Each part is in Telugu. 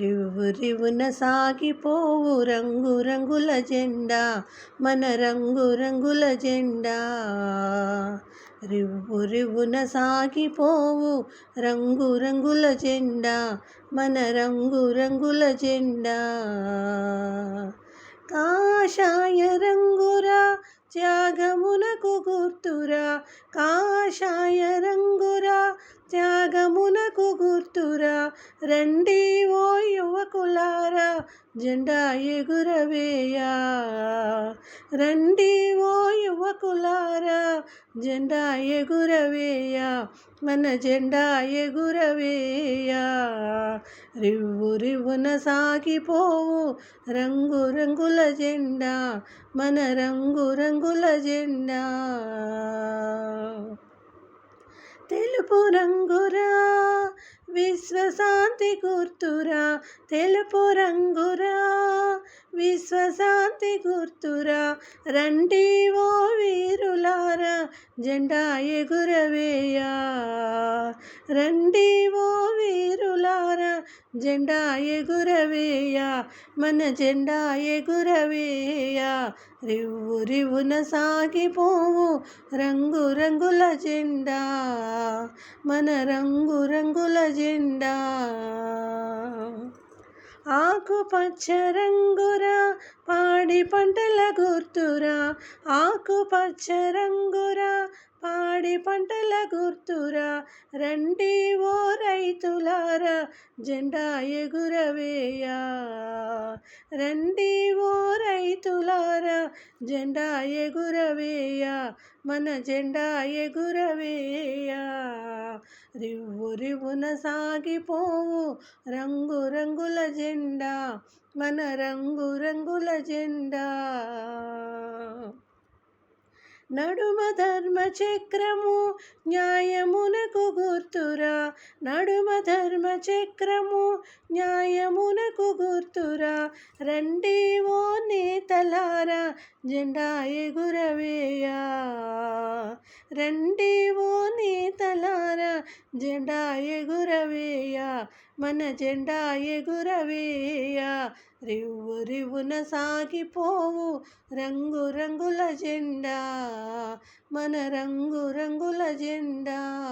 రివు రివున సాగిపోవు రంగు రంగుల జెండా మన రంగు రంగుల జెండా. రివ్వు రివ్వున సాగిపోవు రంగు రంగుల జెండా మన రంగు రంగుల జెండా. కాషాయ రంగురా త్యాగమునకు గుర్తురా. కాషాయ రంగు జెండా ఎగురవేయా? రండి ఓ యువకులారా జెండా ఎగురవేయా? మన జెండా ఎగురవేయా? రివ్వు రివ్వున సాగిపోవు రంగు రంగుల జెండా మన రంగు రంగుల జెండా. తెలుపు రంగురా విశ్వశాంతి గుర్తురా తెలుపు రంగురా. విశ్వశాంతి గుర్తురా రండి ఓ వీరులారా జెండా ఎగురవేయా. రండి ఓ జెండా ఎగురవేయ మన జెండా ఎగురవేయా. రివ్వు రివ్వున సాగిపోవు రంగు రంగుల జెండా మన రంగు రంగుల జెండా ఆకుపచ్చ రంగురా పాడి పంటల గుర్తురా. ఆకుపచ్చ రంగురా పాడి పంటల గుర్తురా రండి ఓ రైతులారా జెండా ఎగురవేయా. రండి ఓ రైతులారా జెండా ఎగురవేయా మన జెండా ఎగురవేయా. రివ్వు రివ్వున సాగిపోవు రంగు రంగుల జెండా మన రంగు రంగుల జెండా. నడుమ ధర్మ చక్రము న్యాయమునకు గుర్తురా. నడుమ ధర్మ చక్రము న్యాయమునకు గుర్తురా. రండి ఓ నేతలారా జెండా ఎగురవేయా. రండి జెండా ఎగురవేయ మన జెండా ఎగురవేయ. రివ్వు రివ్వున సాగిపోవు రంగు రంగుల జెండా మన రంగు రంగుల జెండా.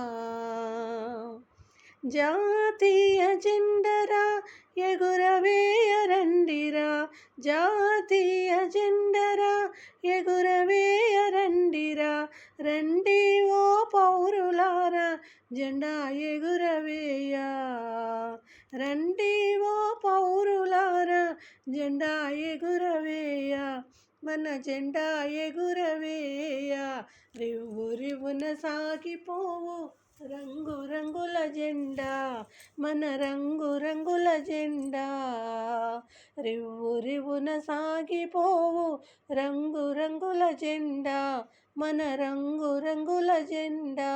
జాతీయ జెండరా ఎగురవేయరండిరా జాతీయ జెండరా ఎగురవేయరండిరా రండి ఓ జెండా ఎగురవేయా. రండి ఓ పౌరులారా జెండా ఎగురవేయా. మన జెండా ఎగురవేయా. రివ్వు రివ్వున సాగిపోవు రంగు రంగుల జెండా. మన రంగు రంగుల జెండా రివ్వు రివ్వున సాగిపోవు. రంగు రంగుల జెండా మన రంగు రంగుల జెండా.